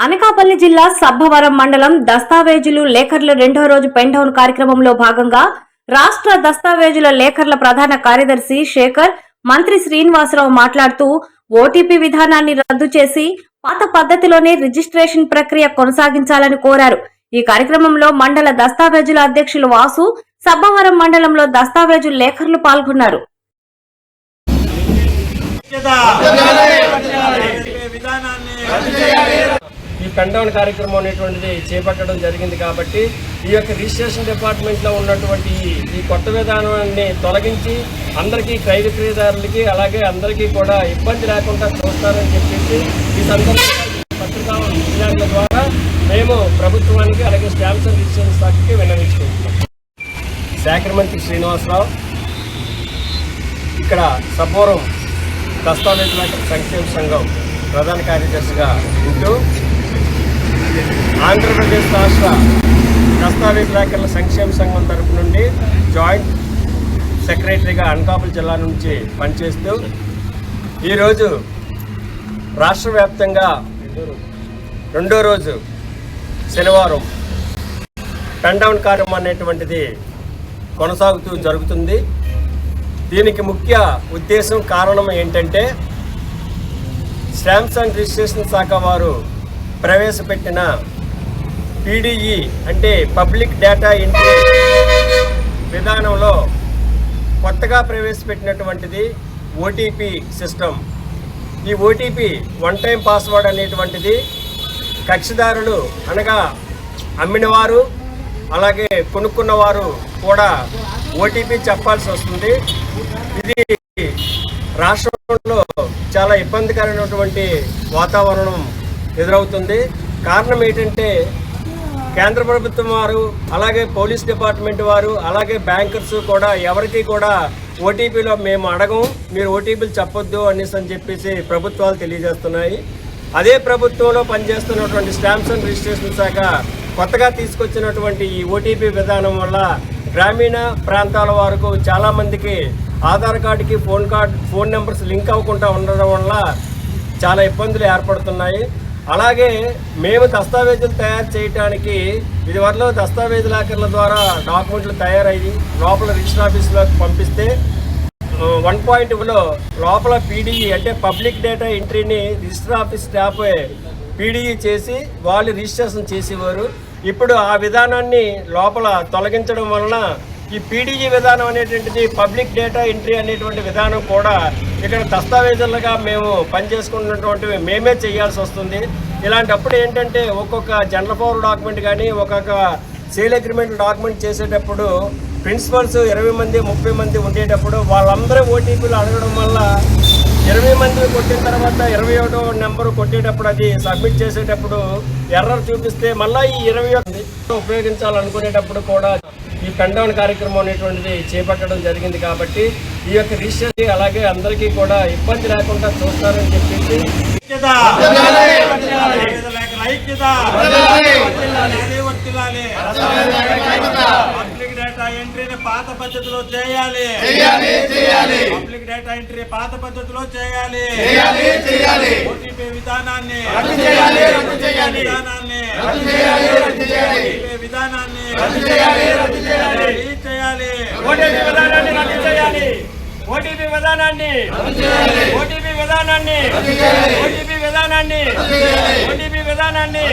అనకాపల్లి జిల్లా సబ్బవరం మండలం దస్తావేజులు లేఖర్ల రెండో రోజు పెండౌన్ కార్యక్రమంలో భాగంగా రాష్ట్ర దస్తావేజుల లేఖర్ల ప్రధాన కార్యదర్శి శేఖర్ మంత్రి శ్రీనివాసరావు మాట్లాడుతూ ఓటీపీ విధానాన్ని రద్దు చేసి పాత పద్ధతిలోనే రిజిస్ట్రేషన్ ప్రక్రియ కొనసాగించాలని కోరారు. ఈ కార్యక్రమంలో మండల దస్తావేజుల అధ్యక్షులు వాసు సబ్బవరం మండలంలో దస్తావేజు లేఖర్లు పాల్గొన్నారు విధానాన్ని ఈ పెండౌన్ కార్యక్రమం అనేటువంటిది చేపట్టడం జరిగింది కాబట్టి ఈ యొక్క రిజిస్ట్రేషన్ డిపార్ట్మెంట్లో ఉన్నటువంటి ఈ- కొత్త విధానాన్ని తొలగించి అందరికీ క్రయ విక్రయదారులకి అలాగే అందరికీ కూడా ఇబ్బంది లేకుండా చూస్తారని చెప్పేసి ఈ సందర్భంగా పత్రికా ద్వారా మేము ప్రభుత్వానికి అలాగే స్టాంప్స్ అండ్ రిజిస్ట్రేషన్ శాఖకి విన్నవించుకుంటున్నాం. శాఖ మంత్రి శ్రీనివాసరావు ఇక్కడ సపోరం దస్తావేజుల సంక్షేమ సంఘం ప్రధాన కార్యదర్శిగా ఉంటూ ఆంధ్రప్రదేశ్ రాష్ట్ర దస్తావేజుల సంక్షేమ సంఘం తరపు నుండి జాయింట్ సెక్రటరీగా అనకాపల్లి జిల్లా నుంచి పనిచేస్తూ ఈరోజు రాష్ట్ర వ్యాప్తంగా రెండో రోజు శనివారం పెండౌన్ కార్యం అనేటువంటిది కొనసాగుతూ జరుగుతుంది. దీనికి ముఖ్య ఉద్దేశం కారణం ఏంటంటే శాంసంగ్ రిజిస్ట్రేషన్ శాఖ వారు ప్రవేశపెట్టిన పీడీఈ అంటే పబ్లిక్ డేటా ఎంట్రీ విధానంలో కొత్తగా ప్రవేశపెట్టినటువంటిది ఓటీపీ సిస్టమ్. ఈ ఓటీపీ వన్ టైం పాస్వర్డ్ అనేటువంటిది కక్షిదారులు అనగా అమ్మినవారు అలాగే కొనుక్కున్నవారు కూడా ఓటీపీ చెప్పాల్సి వస్తుంది. ఇది రాష్ట్రంలో చాలా ఇబ్బందికరమైనటువంటి వాతావరణం ఎదురవుతుంది. కారణం ఏంటంటే కేంద్ర ప్రభుత్వం వారు అలాగే పోలీస్ డిపార్ట్మెంట్ వారు అలాగే బ్యాంకర్స్ కూడా ఎవరికి కూడా ఓటీపీలో మేము అడగం మీరు ఓటీపీలు చెప్పొద్దు అనేసి అని చెప్పేసి ప్రభుత్వాలు తెలియజేస్తున్నాయి. అదే ప్రభుత్వంలో పనిచేస్తున్నటువంటి స్టాంప్స్ అండ్ రిజిస్ట్రేషన్ శాఖ కొత్తగా తీసుకొచ్చినటువంటి ఈ ఓటీపీ విధానం వల్ల గ్రామీణ ప్రాంతాల వరకు చాలామందికి ఆధార్ కార్డుకి phone card phone numbers link అవ్వకుండా ఉండడం వల్ల చాలా ఇబ్బందులు ఏర్పడుతున్నాయి. అలాగే మేము దస్తావేజులు తయారు చేయడానికి ఇదివరలో దస్తావేజు లాకర్ల ద్వారా డాక్యుమెంట్లు తయారయ్యి లోపల రిజిస్టర్ ఆఫీస్లోకి పంపిస్తే వన్ పాయింట్లో లోపల పీడీఈ అంటే పబ్లిక్ డేటా ఎంట్రీని రిజిస్టర్ ఆఫీస్ స్టాఫ్ పీడీఈ చేసి వాళ్ళు రిజిస్ట్రేషన్ చేసేవారు. ఇప్పుడు ఆ విధానాన్ని లోపల తొలగించడం వలన ఈ పీడీజీ విధానం అనేటువంటిది పబ్లిక్ డేటా ఎంట్రీ అనేటువంటి విధానం కూడా ఇక్కడ దస్తావేజులుగా మేము పనిచేసుకున్నటువంటివి మేమే చేయాల్సి వస్తుంది. ఇలాంటప్పుడు ఏంటంటే ఒక్కొక్క జనరల్ పవర్ డాక్యుమెంట్ కానీ ఒక్కొక్క సేల్ అగ్రిమెంట్ డాక్యుమెంట్ చేసేటప్పుడు ప్రిన్సిపల్స్ ఇరవై మంది ముప్పై మంది ఉండేటప్పుడు వాళ్ళందరూ ఓటీపీలు అడగడం వల్ల ఇరవై మంది కొట్టిన తర్వాత ఇరవై ఒకటో నెంబరు కొట్టేటప్పుడు అది సబ్మిట్ చేసేటప్పుడు ఎర్రర్ చూపిస్తే మళ్ళీ ఈ ఇరవై ఒకటి ఉపయోగించాలనుకునేటప్పుడు కూడా ఈ పెండౌన్ కార్యక్రమం అనేటువంటిది చేపట్టడం జరిగింది కాబట్టి ఈ యొక్క రిజిస్ట్రేషన్ అలాగే అందరికీ కూడా ఇబ్బంది లేకుండా చూస్తారని చెప్పేసి వర్తిల్లాలి. పబ్లిక్ డేటా ఎంట్రీని పాత పద్ధతిలో చేయాలి! పబ్లిక్ డేటా ఎంట్రీ పాత పద్ధతిలో చేయాలి! ఓటీపీ విధానాన్ని విధానాన్ని ఓటీపీ విధానాన్ని రిలీజ్ చేయాలి ఓటీపీ విధానాన్ని రద్దు చేయాలి. ఓటీపీ విధానాన్ని ఓటీపీ విధానాన్ని ఓటీపీ విధానాన్ని ఓటీపీ విధానాన్ని